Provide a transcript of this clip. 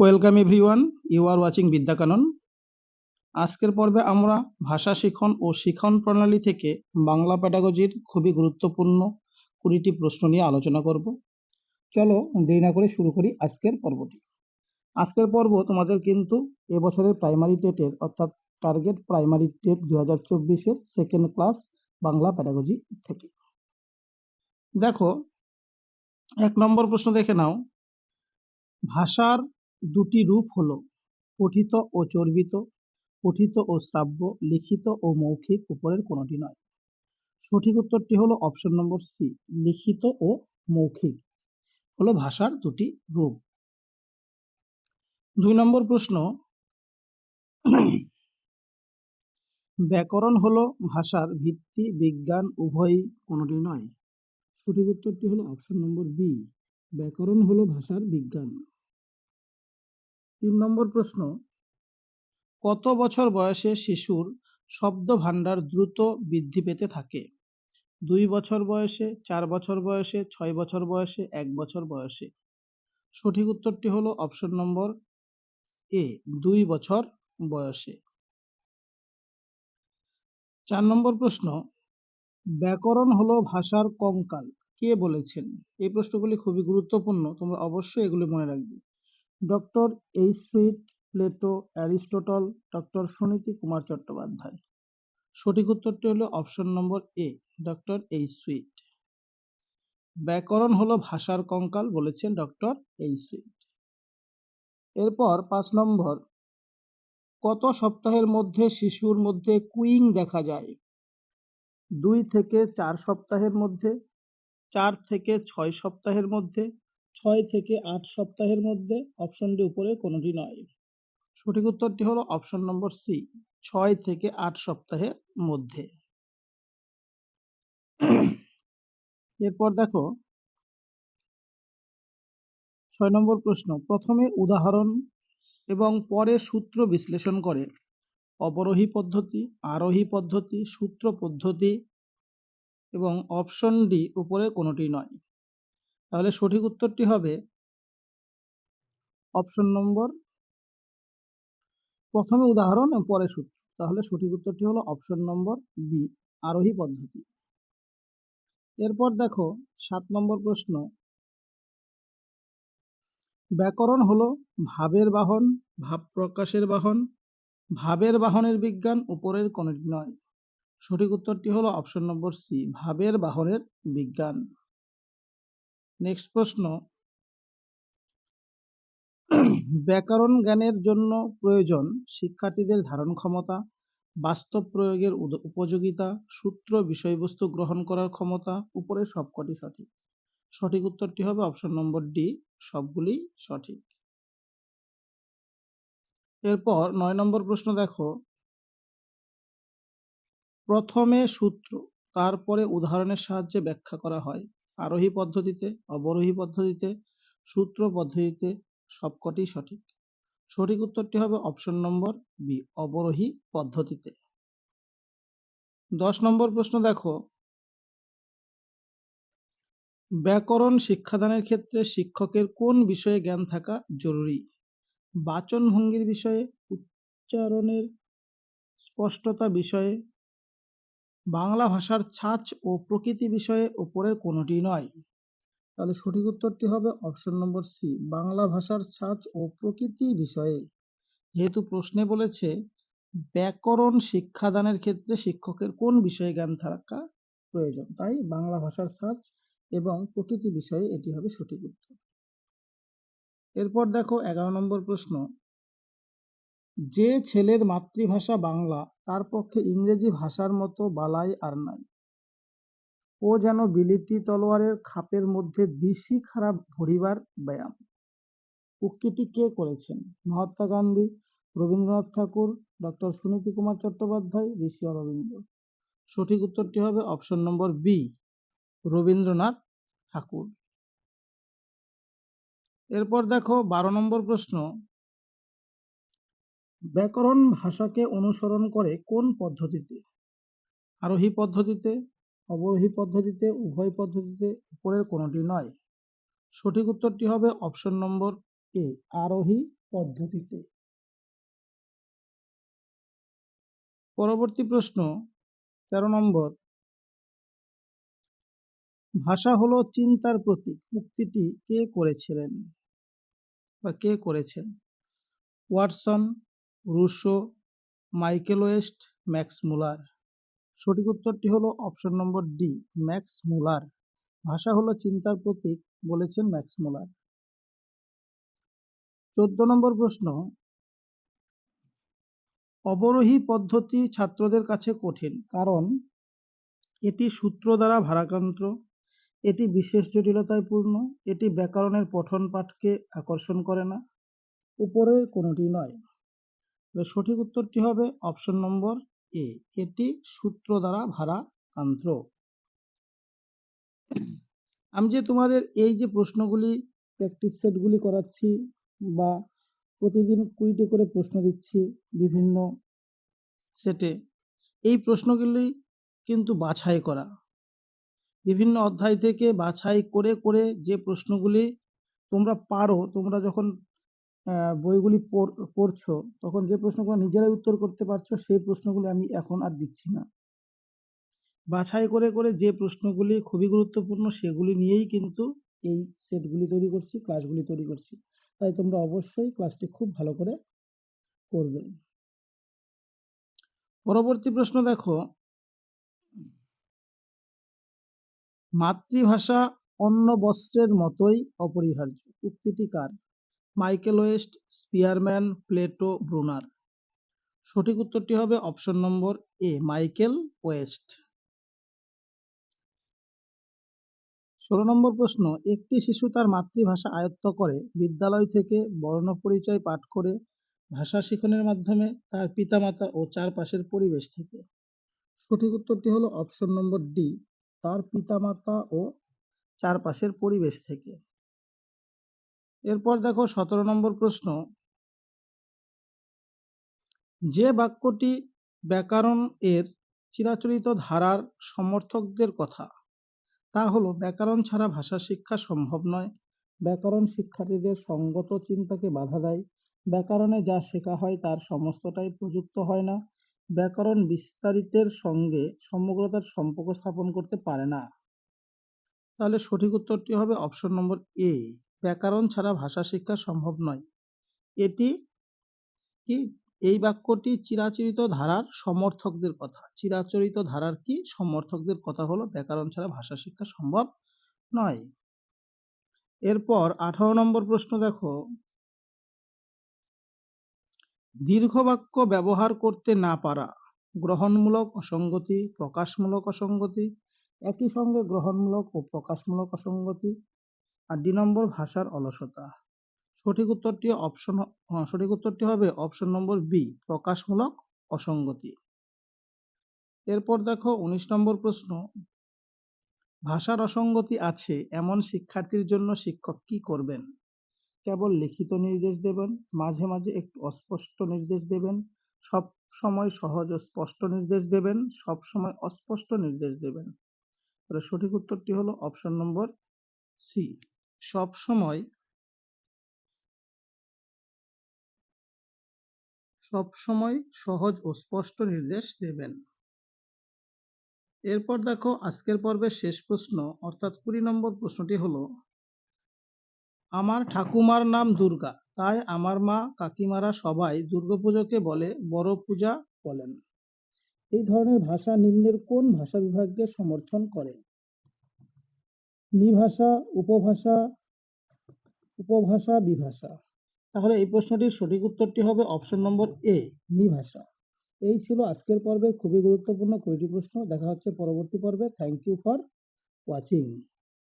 Welcome everyone, you are watching Vidyakanan. আজকের পর্বে আমরা ভাষা শিখন ও শিখন প্রণালী থেকে বাংলা প্যাডাগজির খুবই গুরুত্বপূর্ণ কুড়িটি প্রশ্ন নিয়ে আলোচনা করব। চলো দেরি না করে শুরু করি আজকের পর্বটি। আজকের পর্ব তোমাদের কিন্তু এবছরের প্রাইমারি টেটের অর্থাৎ টার্গেট প্রাইমারি টেট দু হাজার চব্বিশের সেকেন্ড ক্লাস বাংলা প্যাডাগজি থেকে। দেখো, এক নম্বর প্রশ্ন দেখে নাও। ভাষার দুটি রূপ হলো, পঠিত ও চর্বিত, পঠিত ও শ্রাব্য, লিখিত ও মৌখিক উপরের কোনটি নয়। সঠিক উত্তরটি হলো অপশন নম্বর সি লিখিত ও মৌখিক, হলো ভাষার দুটি রূপ। দুই নম্বর প্রশ্ন, ব্যাকরণ হলো ভাষার ভিত্তি, বিজ্ঞান, উভয়ই কোনটি নয়। সঠিক উত্তরটি হলো অপশন নম্বর বি ব্যাকরণ হলো ভাষার বিজ্ঞান। তিন নম্বর প্রশ্ন, কত বছর বয়সে শিশুর শব্দ ভাণ্ডার দ্রুত বৃদ্ধি পেতে থাকে? দুই বছর বয়সে, চার বছর বয়সে, ছয় বছর বয়সে, এক বছর বয়সে? সঠিক উত্তরটি হলো অপশন নম্বর এ, দুই বছর বয়সে। চার নম্বর প্রশ্ন, ব্যাকরণ হলো ভাষার কঙ্কাল। কে বলেছেন? এই প্রশ্নগুলি খুবই গুরুত্বপূর্ণ, তোমরা অবশ্যই এগুলি মনে রাখবে। Doctor এইচসুইট Plato, Aristotle, doctor Suniti Kumar Chattopadhyay. সঠিক উত্তরটি হলো অপশন নম্বর এ, ডক্টর এইচসুইট ব্যাকরণ হলো ভাষার কঙ্কাল বলেছেন ডক্টর এইচসুইট এরপর পাঁচ নম্বর, কত সপ্তাহের মধ্যে শিশুর মধ্যে কুইং দেখা যায়? দুই থেকে চার সপ্তাহের মধ্যে, চার থেকে ছয় সপ্তাহের মধ্যে ছয় থেকে আট সপ্তাহের মধ্যে অপশনটি উপরে কোনোটি নয়। সঠিক উত্তরটি হলো অপশন নম্বর সি, ছয় থেকে আট সপ্তাহের মধ্যে। এরপর দেখো, ছয় নম্বর প্রশ্ন, প্রথমে উদাহরণ এবং পরে সূত্র বিশ্লেষণ করে। অবরোহী পদ্ধতি, আরোহী পদ্ধতি, সূত্র পদ্ধতি এবং অপশন ডি উপরে কোনোটি নয়। তাহলে সঠিক উত্তরটি হবে অপশন নম্বর প্রথমে উদাহরণ পরে সূত্র। তাহলে সঠিক উত্তরটি হলো অপশন নম্বর বি, আরোহী পদ্ধতি। এরপর দেখো সাত নম্বর প্রশ্ন। ব্যাকরণ হলো ভাবের বাহন, ভাব প্রকাশের বাহন, ভাবের বাহনের বিজ্ঞান উপরের কোনটি নয়। সঠিক উত্তরটি হলো অপশন নম্বর সি, ভাবের বাহনের বিজ্ঞান। নেক্সট প্রশ্ন. ব্যাকরণ জ্ঞানের জন্য প্রয়োজন শিক্ষার্থীদের ধারণ ক্ষমতা, বাস্তব প্রয়োগের উপযোগিতা, সূত্র বিষয়বস্তু গ্রহণ করার ক্ষমতা, উপরে সবকটি সঠিক। সঠিক উত্তরটি হবে অপশন নম্বর ডি, সবগুলি সঠিক। এরপর নয় নম্বর প্রশ্ন দেখো। প্রথমে সূত্র, তারপরে উদাহরণের সাহায্যে ব্যাখ্যা করা হয়। আরোহী পদ্ধতিতে, অবরোহী পদ্ধতিতে, সূত্র পদ্ধতিতে সবকটি সঠিক। সঠিক উত্তরটি হবে অপশন নম্বর বি অবরোহী পদ্ধতিতে। দশ নম্বর প্রশ্ন দেখো। ব্যাকরণ শিক্ষাদানের ক্ষেত্রে শিক্ষকের কোন বিষয়ে জ্ঞান থাকা জরুরি? বাচন ভঙ্গির বিষয়ে, উচ্চারণের স্পষ্টতা বিষয়ে বাংলা ভাষার ছাঁচ ও প্রকৃতি বিষয়ে উপরের কোনোটি নয়। তাহলে সঠিক উত্তরটি হবে অপশন নম্বর সি বাংলা ভাষার ছাঁচ ও প্রকৃতি বিষয়ে। যেহেতু প্রশ্নে বলেছে, ব্যাকরণ শিক্ষাদানের ক্ষেত্রে শিক্ষকের কোন বিষয়ে জ্ঞান থাকা প্রয়োজন, তাই বাংলা ভাষার ছাঁচ এবং প্রকৃতি বিষয়ে এটি হবে সঠিক উত্তর। এরপর দেখো এগারো নম্বর প্রশ্ন যে ছেলের মাতৃভাষা বাংলা, তার পক্ষে ইংরেজি ভাষার মতো বালাই আর নাই। ও যেন বিলিতি তলোয়ারের খাপের মধ্যে দিশি খারাপ ভরিবার ব্যায়াম। উক্তিটি কে করেছেন? মহাত্মা গান্ধী, রবীন্দ্রনাথ ঠাকুর, ডক্টর সুনীতি কুমার চট্টোপাধ্যায়, ঋষি অরবিন্দ। সঠিক উত্তরটি হবে option number B, Rabindranath Thakur. এরপর দেখো বারো নম্বর প্রশ্ন ব্যাকরণ ভাষাকে অনুসরণ করে কোন পদ্ধতিতে? আরোহী পদ্ধতিতে, অবরোহী পদ্ধতিতে, উভয় পদ্ধতিতে উপরের কোনোটি নয়। সঠিক উত্তরটি হবে অপশন নম্বর এ, আরোহী পদ্ধতিতে। পরবর্তী প্রশ্ন, তেরো নম্বর। ভাষা হলো চিন্তার প্রতীক উক্তিটি কে করেছিলেন বা কে করেছেন? Watson Rousseau, Michael West, Max Muller. সঠিক উত্তরটি হলো option number D, Max Muller. ভাষা হলো চিন্তার প্রতীক, বলেছেন ম্যাক্স মুলার। চোদ্দ নম্বর প্রশ্ন, অবরোহী পদ্ধতি ছাত্রদের কাছে কঠিন, কারণ এটি সূত্র দ্বারা ভারাক্রান্ত, এটি বিশেষ জটিলতায় পূর্ণ, এটি ব্যাকরণের পঠন পাঠকে আকর্ষণ করে না, উপরের কোনোটি নয়। সঠিক উত্তরটি হবে অপশন নম্বর এ এটি সূত্র দ্বারা ভারাক্রান্ত আমি যে তোমাদের এই যে প্রশ্নগুলি প্র্যাকটিস সেটগুলি করাচ্ছি বা প্রতিদিন কুড়িটি করে প্রশ্ন দিচ্ছি বিভিন্ন সেটে এই প্রশ্নগুলি কিন্তু বাছাই করা। বিভিন্ন অধ্যায় থেকে বাছাই করে করে যে প্রশ্নগুলি তোমরা পারো, তোমরা যখন বইগুলি পড়- পড়ছো, তখন যে প্রশ্নগুলো নিজেরাই উত্তর করতে পারছ, সেই প্রশ্নগুলি আমি এখন আর দিচ্ছি না। বাছাই করে করে যে প্রশ্নগুলি খুবই গুরুত্বপূর্ণ, সেগুলি নিয়েই কিন্তু এই সেটগুলি তৈরি করছি, ক্লাসগুলি তৈরি করছি। তাই তোমরা অবশ্যই ক্লাসটি খুব ভালো করে করবে। পরবর্তী প্রশ্ন দেখো। মাতৃভাষা অন্য বস্ত্রের মতোই অপরিহার্য। উক্তিটি কার? Michael West, Spearman Plato Bruner. সঠিক উত্তরটি হবে option number A, Michael West. ষোলো নম্বর প্রশ্ন, একটি শিশু তার মাতৃভাষা আয়ত্ত করে, বিদ্যালয় থেকে বর্ণপরিচয় পাঠ করে, ভাষা শিখনের মাধ্যমে তার পিতামাতা ও চারপাশের পরিবেশ থেকে। সঠিক উত্তরটি হলো অপশন নম্বর ডি, তার পিতামাতা ও চারপাশের পরিবেশ থেকে। এরপর দেখো সতেরো নম্বর প্রশ্ন। যে বাক্যটি ব্যাকরণ এর চিরাচরিত ধারার সমর্থকদের কথা, তা হলো ব্যাকরণ ছাড়া ভাষা শিক্ষা সম্ভব নয়। ব্যাকরণ শিক্ষার্থীদের সঙ্গত চিন্তাকে বাধা দেয়। ব্যাকরণে যা শেখা হয় তার সমস্তটাই প্রযুক্ত হয় না। ব্যাকরণ বিস্তারিতের সঙ্গে সমগ্রতার সম্পর্ক স্থাপন করতে পারে না। তাহলে সঠিক উত্তরটি হবে অপশন নম্বর এ। ব্যাকরণ ছাড়া ভাষা শিক্ষা সম্ভব নয়। এটি কি? এই বাক্যটি চিরাচরিত ধারার সমর্থকদের কথা। চিরাচরিত ধারার কি? সমর্থকদের কথা হলো ব্যাকরণ ছাড়া ভাষা শিক্ষা সম্ভব নয়। এরপর আঠারো নম্বর প্রশ্ন দেখো। দীর্ঘ বাক্য ব্যবহার করতে না পারা, গ্রহণমূলক, অসঙ্গতি, প্রকাশমূলক, অসঙ্গতি, একই সঙ্গে গ্রহণমূলক ও প্রকাশমূলক, অসঙ্গতি আর দুই নম্বর ভাষার অলসতা। সঠিক উত্তরটি অপশন হ্যাঁ, সঠিক উত্তরটি হবে অপশন নম্বর বি প্রকাশমূলক অসঙ্গতি। এরপর দেখো উনিশ নম্বর প্রশ্ন ভাষার অসঙ্গতি আছে এমন শিক্ষার্থীর জন্য শিক্ষক কি করবেন? কেবল লিখিত নির্দেশ দেবেন মাঝে মাঝে একটু অস্পষ্ট নির্দেশ দেবেন সব সময় সহজ ও স্পষ্ট নির্দেশ দেবেন সব সময় অস্পষ্ট নির্দেশ দেবেন। তাহলে সঠিক উত্তরটি হলো অপশন নম্বর সি সব সময় সব সময় সহজ ও স্পষ্ট নির্দেশ দেবেন। এরপর দেখো আজকের পর্বের শেষ প্রশ্ন, অর্থাৎ কুড়ি নম্বর প্রশ্নটি হলো, আমার ঠাকুমার নাম দুর্গা, তাই আমার মা কাকিমারা সবাই দুর্গাপুজোকে বলে বড় পূজা বলেন। এই ধরনের ভাষা নিম্নের কোন ভাষা বিভাগকে সমর্থন করে? নিভাষা, উপভাষা উপভাষা, বিভাষা। তাহলে এই প্রশ্নটির সঠিক উত্তরটি হবে অপশন নম্বর এ, নিভাষা। এই ছিল আজকের পর্বের খুবই গুরুত্বপূর্ণ কুড়িটি প্রশ্ন। দেখা হচ্ছে পরবর্তী পর্বে। Thank you for watching